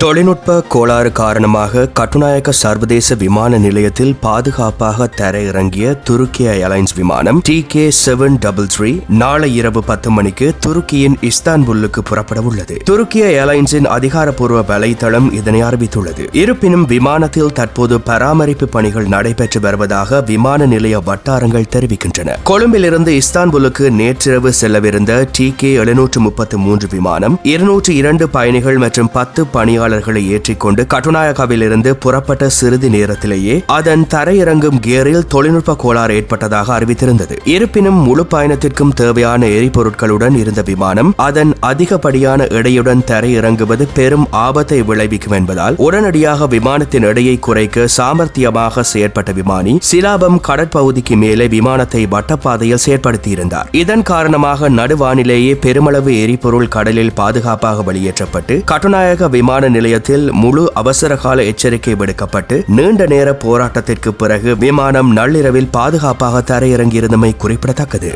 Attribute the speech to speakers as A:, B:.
A: தொழில்நுட்ப கோளாறு காரணமாக கட்டுநாயக்க சர்வதேச விமான நிலையத்தில் பாதுகாப்பாக தரையிறங்கிய துருக்கி ஏர்லைன்ஸ் விமானம் T K seven double three நாளை இரவு பத்து மணிக்கு துருக்கியின் இஸ்தான்புல்லுக்கு புறப்பட உள்ளது. துருக்கிய ஏர்லைன்ஸின் அதிகாரப்பூர்வ வலைத்தளம் இதனை அறிவித்துள்ளது. இருப்பினும் விமானத்தில் தற்போது பராமரிப்பு பணிகள் நடைபெற்று வருவதாக விமான நிலைய வட்டாரங்கள் தெரிவிக்கின்றன. கொழும்பிலிருந்து இஸ்தான்புல்லுக்கு நேற்றிரவு செல்லவிருந்த டி கே எழுநூற்று முப்பத்து மூன்று விமானம் இருநூற்று இரண்டு பயணிகள் மற்றும் பத்து பணியாளர்களை ஏற்றிக்கொண்டு கட்டுநாயகாவில் இருந்து புறப்பட்ட சிறிது நேரத்திலேயே அதன் தரையிறங்கும் கியரில் தொழில்நுட்ப கோளாறு ஏற்பட்டதாக அறிவித்திருந்தது. இருப்பினும் முழு பயணத்திற்கும் தேவையான எரிபொருட்களுடன் இருந்த விமானம் அதன் அதிகப்படியான எடையுடன் தரையிறங்குவது பெரும் ஆபத்தை விளைவிக்கும் என்பதால் உடனடியாக விமானத்தின் எடையை குறைக்க சாமர்த்தியமாக செயற்பட்ட விமானி சிலாபம் கடற்பகுதிக்கு மேலே விமானத்தை வட்டப்பாதையில் செயற்படுத்தியிருந்தார். இதன் காரணமாக நடுவானிலேயே பெருமளவு எரிபொருள் கடலில் பாதுகாப்பாக வெளியேற்றப்பட்டு கட்டுநாயக விமான நிலையத்தில் முழு அவசரகால எச்சரிக்கை விடுக்கப்பட்டு நீண்ட நேர போராட்டத்திற்கு பிறகு விமானம் நள்ளிரவில் பாதுகாப்பாக தரையிறங்கியிருந்தமை குறிப்பிடத்தக்கது.